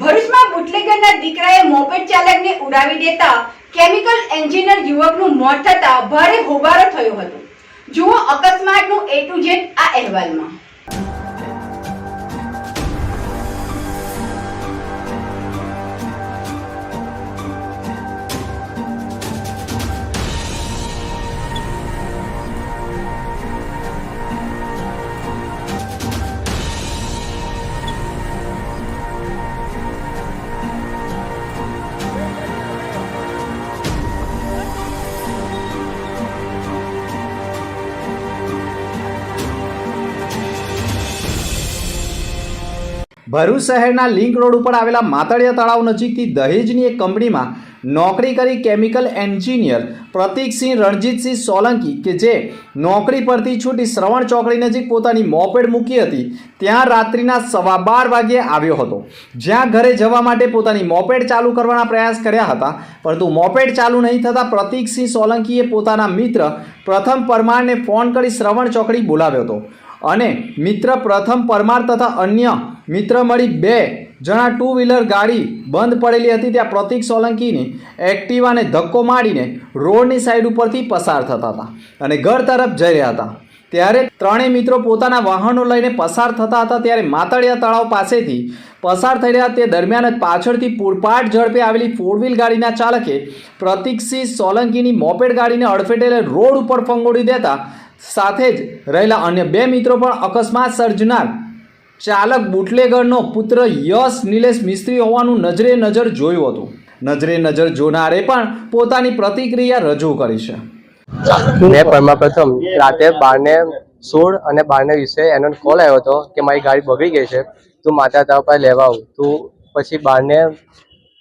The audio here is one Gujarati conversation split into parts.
ભરૂચમાં બુટલેગરના દીકરાએ મોપેડ ચાલકને ઉડાવી દેતા કેમિકલ એન્જિનિયર યુવકનું મોત થતા ભારે હોબાળો થયો હતો. જુઓ અકસ્માતનું એ ટુ ઝેડ આ અહેવાલમાં. ભરૂચ શહેરના લિંક રોડ ઉપર આવેલા માતળિયા તળાવ નજીકથી દહેજની એક કંપનીમાં નોકરી કરી કેમિકલ એન્જિનિયર પ્રતિકસિંહ રણજીતસિંહ સોલંકી કે જે નોકરી પરથી છૂટી શ્રવણ ચોકડી નજીક પોતાની મોપેડ મૂકી હતી, ત્યાં રાત્રિના સવા બાર વાગ્યે આવ્યો હતો. જ્યાં ઘરે જવા માટે પોતાની મોપેડ ચાલુ કરવાના પ્રયાસ કર્યા હતા, પરંતુ મોપેડ ચાલુ નહીં થતાં પ્રતિકસિંહ સોલંકીએ પોતાના મિત્ર પ્રથમ પરમારને ફોન કરી શ્રવણ ચોકડી બોલાવ્યો હતો. અને મિત્ર પ્રથમ પરમાર તથા અન્ય મિત્ર મળી બે જણા ટુ વ્હીલર ગાડી બંધ પડેલી હતી, ત્યાં પ્રતિક સોલંકીને એક્ટિવાને ધક્કો મારીને રોડની સાઈડ ઉપરથી પસાર થતા હતા અને ઘર તરફ જઈ રહ્યા હતા. ત્યારે ત્રણેય મિત્રો પોતાના વાહનો લઈને પસાર થતા હતા, ત્યારે માતળિયા તળાવ પાસેથી પસાર થઈ રહ્યા તે દરમિયાન જ પાછળથી પૂરપાટ ઝડપે આવેલી ફોર વ્હીલ ગાડીના ચાલકે પ્રતિકસિંહ સોલંકીની મોપેડ ગાડીને અડફેટે રોડ ઉપર ફંગોળી દેતા સાથે જ રહેલા અન્ય બે મિત્રો પણ અકસ્માત સર્જનાર ચાલક બુટલેગરનો પુત્ર યશ નિલેશ મિસ્ત્રી હોવાનું નજરે નજર જોયું હતું. નજરે નજર જોનારે પણ પોતાની પ્રતિક્રિયા રજૂ કરી છે. મેં પરમાપ્રથમ રાતે બારને સોળ અને બારને વીસે એનો કોલ આવ્યો હતો કે મારી ગાડી બગડી ગઈ છે, તું માતા તાવ પર લેવા આવ. તું પછી બારને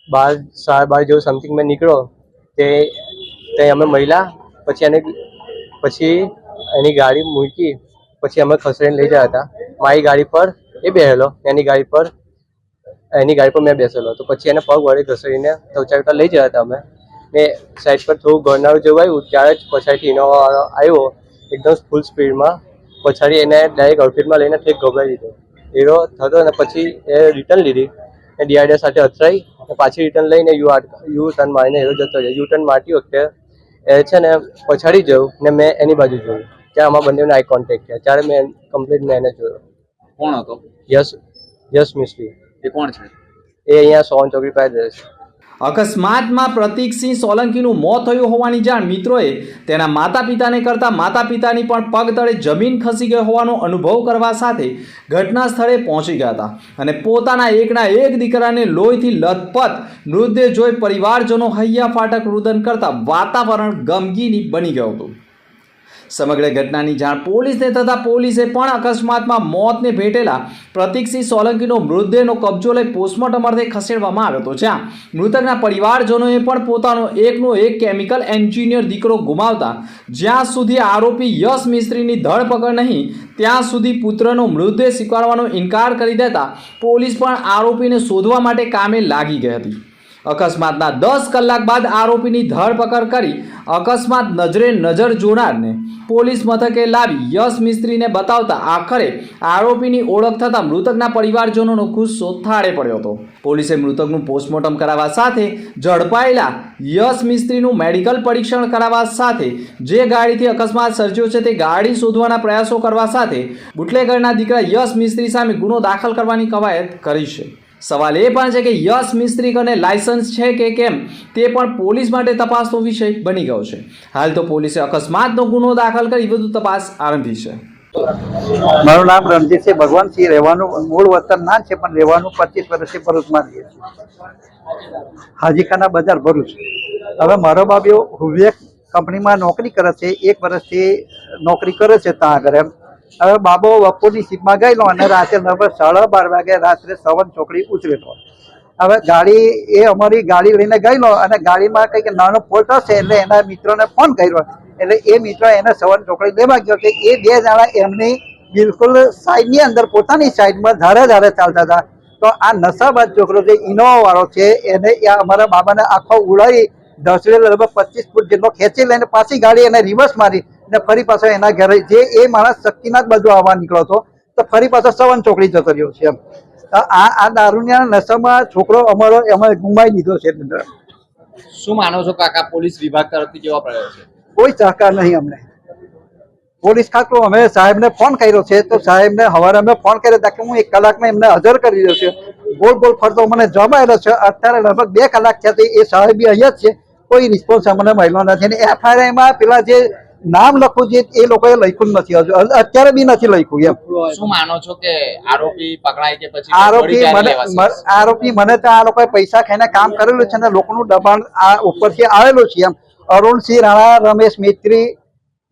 બાર, સાડા બાર જેવું સમથિંગ મેં નીકળ્યો, તે તે અમે મહિલા પછી એને, પછી એની ગાડી મૂકી, પછી અમે ખસેડીને લઈ ગયા હતા. મારી ગાડી પર એ બેસેલો એની ગાડી પર, એની ગાડી પર મેં બેસેલો. તો પછી એને પગ વડે ઘસડીને શૌચાલય લઈ ગયા હતા અમે. ને સાઈડ પર થોડું ગરનારું જેવું આવ્યું, ત્યારે જ પછાડીથી ઇનોવા આવ્યો, એકદમ ફૂલ સ્પીડમાં પછાડી એને ડાયરેક્ટ આઉટફિટમાં લઈને ઠેક ગભરાઈ દીધો. હીરો થતો અને પછી એ રિટર્ન લીધી. ને ડીઆરડીએ સાથે અથડાઈ પાછી રિટર્ન લઈને યુ યુ ટર્ન મારીને હીરો જતો રહ્યો. યુ ટર્ન મારતી વખતે એ છે ને પછાડી જવું ને મેં એની બાજુ જોયું. ત્યાં આમાં બંનેને આઈ કોન્ટેક્ટ થયા. ત્યારે મેં કમ્પ્લીટ મેં એને જોયો. કોણ હતો? યશ યશ મિસ્ત્રી. એ કોણ છે? એ અહીંયા સોન ચોકડી પાસે રહે છે. અકસ્માતમાં પ્રતિકસિંહ સોલંકીનું મોત થયું હોવાની જાણ મિત્રોએ તેના માતા પિતાને કરતા માતા પિતાની પણ પગ તળે જમીન ખસી ગઈ હોવાનો અનુભવ કરવા સાથે ઘટના સ્થળે પહોંચી ગયા હતા. અને પોતાના એકના એક દીકરાને લોહીથી લથપથ મૃતદેહ જોઈ પરિવારજનો હૈયા ફાટક રુદન કરતા વાતાવરણ ગમગીની બની ગયું હતું. સમગ્ર ઘટનાની જાણ પોલીસને થતાં પોલીસે પણ અકસ્માતમાં મોતને ભેટેલા પ્રતિકસિંહ સોલંકીનો મૃતદેહનો કબજો લઈ પોસ્ટમોર્ટમ અર્થે ખસેડવામાં આવ્યો હતો. જ્યાં મૃતકના પરિવારજનોએ પણ પોતાનો એકનો એક કેમિકલ એન્જિનિયર દીકરો ગુમાવતા જ્યાં સુધી આરોપી યશ મિસ્ત્રીની ધરપકડ નહીં, ત્યાં સુધી પુત્રનો મૃતદેહ સ્વીકારવાનો ઇનકાર કરી દેતા પોલીસ પણ આરોપીને શોધવા માટે કામે લાગી ગઈ હતી. અકસ્માતના દસ કલાક બાદ આરોપીની ધરપકડ કરી અકસ્માત નજરે નજર જોનારને પોલીસ મથકે લાવી યશ મિસ્ત્રીને બતાવતા આખરે આરોપીની ઓળખ થતાં મૃતકના પરિવારજનોનો ગુસ્સો થાળે પડ્યો હતો. પોલીસે મૃતકનું પોસ્ટમોર્ટમ કરાવવા સાથે ઝડપાયેલા યશ મિસ્ત્રીનું મેડિકલ પરીક્ષણ કરાવવા સાથે જે ગાડીથી અકસ્માત સર્જ્યો છે તે ગાડી શોધવાના પ્રયાસો કરવા સાથે બુટલેગરના દીકરા યશ મિસ્ત્રી સામે ગુનો દાખલ કરવાની કવાયત કરી છે. સવાલ એ પણ છે કે યશ મિસ્ત્રી કને લાયસન્સ છે કે કેમ? તે પણ પોલીસ માટે તપાસનો વિષય બની ગયો છે. હાલ તો પોલીસે અકસ્માતનો ગુનો દાખલ કરી વધુ તપાસ આરંભી છે. મારું નામ રણજીતસિંહ ભગવાનસિંહ રહેવાનું મૂળ વતન ના છે, પણ રહેવાનું પચીસ વર્ષથી ભરૂચમાં રહીએ હાજીખાના બજાર ભરૂચ. હવે મારો એવો હુવેક કંપનીમાં નોકરી કરે છે. એક વર્ષથી નોકરી કરે છે ત્યાં આગળ એમ. હવે બાબો બપોરની સીટમાં ગયેલો અને રાત્રે લગભગ સાડા બાર વાગે રાત્રે સવન ચોકડી ઉતરેલો હવે ગાડી, એ અમારી ગાડી લઈને ગયેલો અને ગાડીમાં કંઈક નાનો ફોલ્ટ હશે એટલે એના મિત્રોને ફોન કર્યો. એટલે એ મિત્ર એને સવન ચોકડી લેવા ગયો કે એ બે જણા એમની બિલકુલ સાઈડની અંદર પોતાની સાઈડમાં ધારે ધારે ચાલતા હતા. તો આ નશાબાદ છોકરો જે ઇનોવાવાળો છે, એને અમારા બાબાને આખો ઉડાવી દસરે લગભગ પચીસ ફૂટ જેટલો ખેંચી લઈને પાછી ગાડી એને રિવર્સ મારી ને ફરી પાછો એના ઘરે જે એ માણસ શક્તિનાથ બાજુ આવવા નીકળ્યો હતો તો ફરી પાછો સવન ચોકડી જતો રહ્યો છે એમ. આ આ દારૂના નશામાં છોકરો અમારો અમે ગુમાવી દીધો છે. શું માનો છો કાકા પોલીસ વિભાગ તરફથી કેવા પ્રયાસ છે? કોઈ સહકાર નહીં અમને. પોલીસ ખાતું અમે સાહેબને ફોન કર્યો છે તો સાહેબને હવારે અમે ફોન કર્યો હતા કે હું એક કલાકમાં એમને હાજર કરી રહ્યો છું. ગોળ ગોળ ફરતો મને જમાયેલો છે અત્યારે લગભગ બે કલાક થયા એ સાહેબ અહીંયા જ છે કોઈ રિસ્પોન્સ અમને મળ્યો નથી. અને એફઆઈઆરમાં પેલા જે નામ લખવું છે એ લોકોએ લખ્યું નથી. હજુ અત્યારે બી નથી લખ્યું એમ. શું માનો છો કે આરોપી પકડાય કે પછી આરોપી મને આરોપી મને તો આ લોકોએ પૈસા ખાઈને કામ કરેલું છે અને લોકોનું દબાણ આ ઉપરથી આવેલું છે એમ. અરુણસિંહ રાણા રમેશ મિત્રી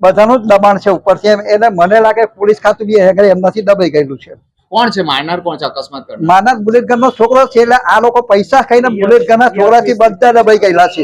બધાનું જ દબાણ છે ઉપરથી એમ. એટલે મને લાગે પોલીસ ખાતું બી એમનાથી દબાઈ ગયેલું છે. કોણ છે? માઇનર કોણ છે? અકસ્માત કરનાર? માનસ બુલેટ ગનનો છોકરો છે એટલે આ લોકો પૈસા ખાઈને બુલેટ ગનના છોકરાથી બધા દબાઈ ગયેલા છે.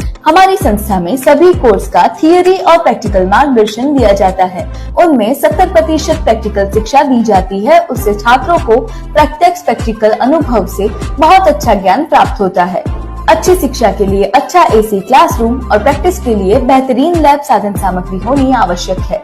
हमारी संस्था में सभी कोर्स का थियोरी और प्रैक्टिकल मार्गदर्शन दिया जाता है। उनमें 70 प्रतिशत प्रैक्टिकल शिक्षा दी जाती है। उससे छात्रों को प्रत्यक्ष प्रैक्टिकल अनुभव से बहुत अच्छा ज्ञान प्राप्त होता है। अच्छी शिक्षा के लिए अच्छा एसी क्लासरूम और प्रैक्टिस के लिए बेहतरीन लैब साधन सामग्री होनी आवश्यक है।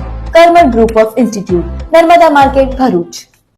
Carmel group of institute Narmada market Bharuch.